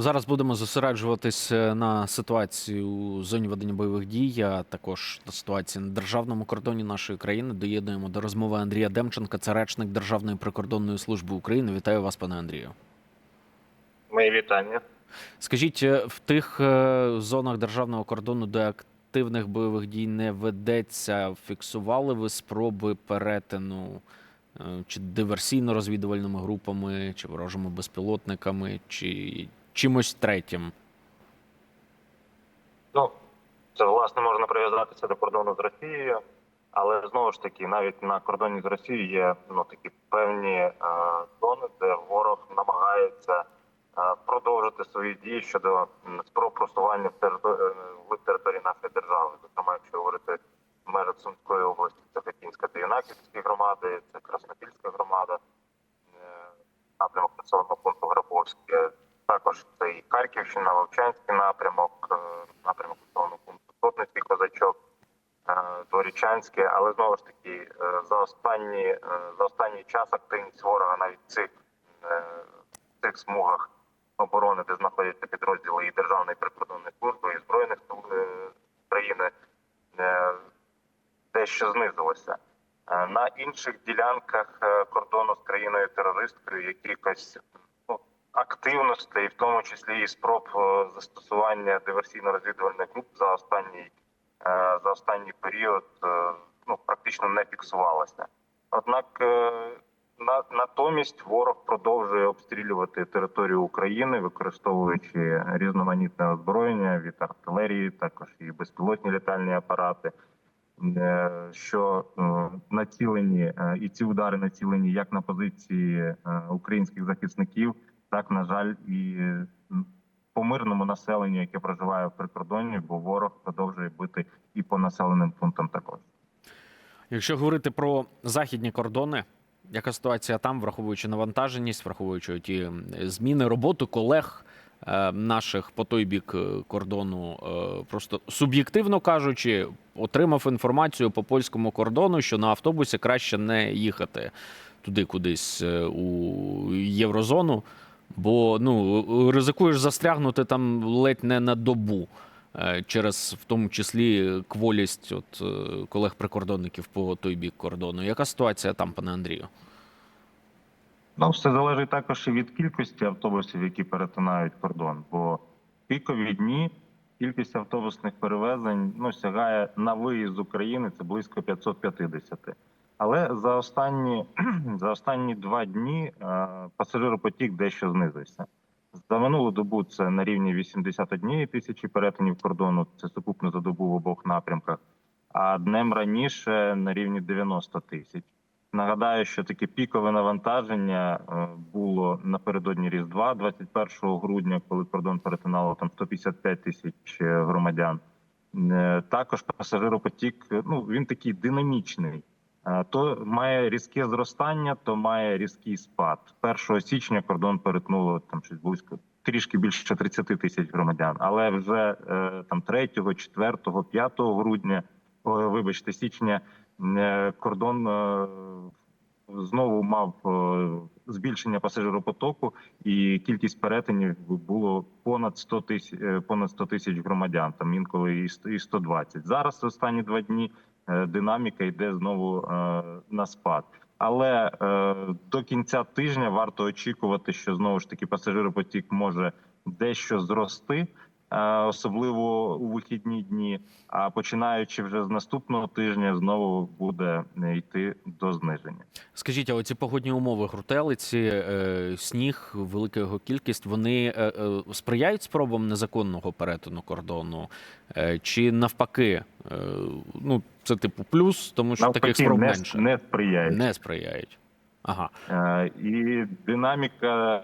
Зараз будемо зосереджуватись е, на ситуації у зоні ведення бойових дій, а також на ситуації на державному кордоні нашої країни. Доєднуємо до розмови Андрія Демченка, це речник Державної прикордонної служби України. Вітаю вас, пане Андрію. Мої вітання. Скажіть, е, в тих е, зонах державного кордону, де активних бойових дій не ведеться, фіксували ви спроби перетину чи диверсійно-розвідувальними групами, чи ворожими безпілотниками, чи чимось третім? Ну, це власне можна прив'язатися до кордону з Росією, але знову ж таки, навіть на кордоні з Росією є ну такі певні е, зони, де ворог намагається е, продовжити свої дії щодо спроб просування в територ- е, в території нашої держави. Зокрема, якщо говорити в межах Сумської області, це Пекінська та Юнаківські громади, це Краснопільська громада, е, напрямок населеного пункту Грабовське. Також це і Харківщина, Вовчанський напрямок, е, напрямок населеного пункту Сотницький Козачок, е, Дворічанське. Але знову ж таки, е, за останні за останній час активність ворога навіть в цих, в цих смугах оборони, де знаходяться підрозділи і Державної прикордонної служби, і Збройних сил України, е, дещо знизилося. На інших ділянках кордону з країною терористкою якихось активностей, в тому числі і спроб е, застосування диверсійно-розвідувальних груп за останній е, за останній період е, ну практично не фіксувалося. Однак на натомість ворог продовжує обстрілювати територію України, використовуючи різноманітне озброєння від артилерії, також і безпілотні літальні апарати. Що націлені і ці удари націлені як на позиції українських захисників, так на жаль, і по мирному населенню, яке проживає в прикордонні, бо ворог продовжує бити і по населеним пунктам також. Якщо говорити про західні кордони, яка ситуація там, враховуючи навантаженість, враховуючи ті зміни роботи колег е, наших по той бік е, кордону, е, просто суб'єктивно кажучи, отримав інформацію по польському кордону, що на автобусі краще не їхати туди кудись у єврозону, бо ну ризикуєш застрягнути там ледь не на добу е, через в тому числі кволість от е, колег-прикордонників по той бік кордону. Яка ситуація там, пане Андрію? Ну, все залежить також і від кількості автобусів, які перетинають кордон. Бо пікові дні кількість автобусних перевезень ну, сягає на виїзд з України це близько 550. Але за останні, за останні два дні е, пасажиропотік дещо знизився. За минулу добу це на рівні 81 тисячі перетинів кордону, це сукупно за добу в обох напрямках. А днем раніше на рівні 90 тисяч. Нагадаю, що таке пікове навантаження е, було напередодні Різдва, 21 грудня, коли кордон перетинало там 155 тисяч е, громадян. Також пасажиропотік, ну він такий динамічний. Е, То має різке зростання, то має різкий спад. 1 січня кордон перетнуло там щось близько трішки більше 30 тисяч громадян. Але вже е, там 3, 4, 5 грудня, вибачте, січня е, кордон знову мав збільшення пасажиропотоку, і кількість перетинів було понад 100 тисяч понад 100 тисяч громадян. Там інколи і 100 і 120. Зараз останні два дні динаміка йде знову е, на спад. Але е, до кінця тижня варто очікувати, що знову ж таки пасажиропотік може дещо зрости, е, особливо у вихідні дні. А починаючи вже з наступного тижня, знову буде е, йти до зниження. Скажіть, а оці погодні умови, грутелиці, е, сніг, велика його кількість, вони е, е, сприяють спробам незаконного перетину кордону? Е, чи навпаки, е, ну це типу плюс, тому що таких спроб не, менше не сприяє. не сприяють. Ага. Е, І динаміка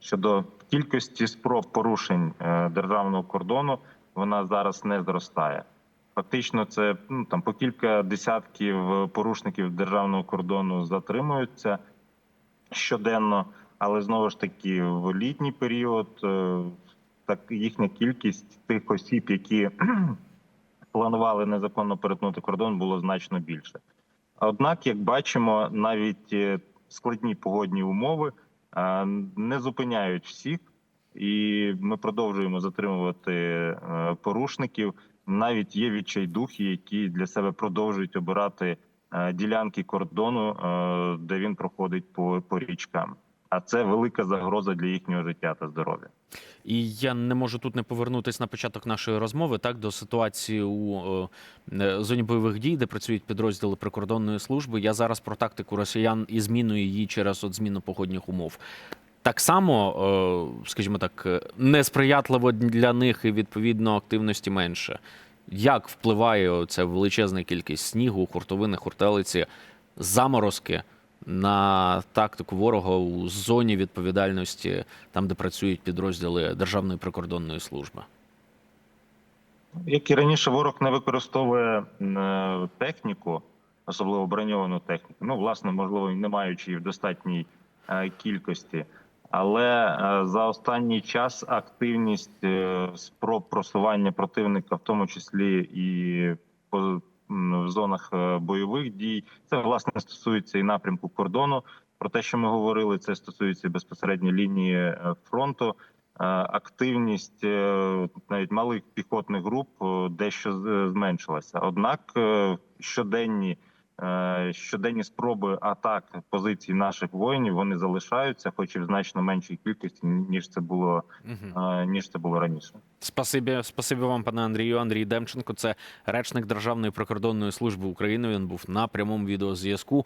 щодо кількості спроб порушень е, державного кордону вона зараз не зростає. Фактично, це ну там по кілька десятків порушників державного кордону затримуються щоденно, але знову ж таки в літній період е, так їхня кількість тих осіб, які планували незаконно перетнути кордон, було значно більше. Однак, як бачимо, навіть е, складні погодні умови е, не зупиняють всіх, і ми продовжуємо затримувати е, порушників. Навіть є відчайдухи, які для себе продовжують обирати ділянки кордону, де він проходить по, по річкам. А це велика загроза для їхнього життя та здоров'я. І я не можу тут не повернутися на початок нашої розмови так до ситуації у е, е, зоні бойових дій, де працюють підрозділи прикордонної служби. Я зараз про тактику росіян і зміну її через от зміну погодних умов. Так само, е, скажімо так, несприятливо для них і відповідно активності менше. Як впливає ця величезна кількість снігу, хуртовини, хуртелиці, заморозки на тактику ворога у зоні відповідальності, там, де працюють підрозділи Державної прикордонної служби? Як і раніше, ворог не використовує е, техніку, особливо броньовану техніку. Ну, власне, можливо, не маючи її в достатній е, кількості. Але е, за останній час активність спроб просування противника, в тому числі і в зонах е, бойових дій, це власне стосується і напрямку кордону. Про те, що ми говорили, це стосується безпосередньо лінії е, фронту. Е, активність навіть малих піхотних груп дещо зменшилася. Однак щоденні щоденні спроби атак позицій наших воїнів вони залишаються, хоч і в значно меншій кількості ніж це було Угу. е, ніж це було раніше. Спасибі, спасибі вам, пане Андрію. Андрій Демченко, це речник Державної прикордонної служби України. Він був на прямому відеозв'язку.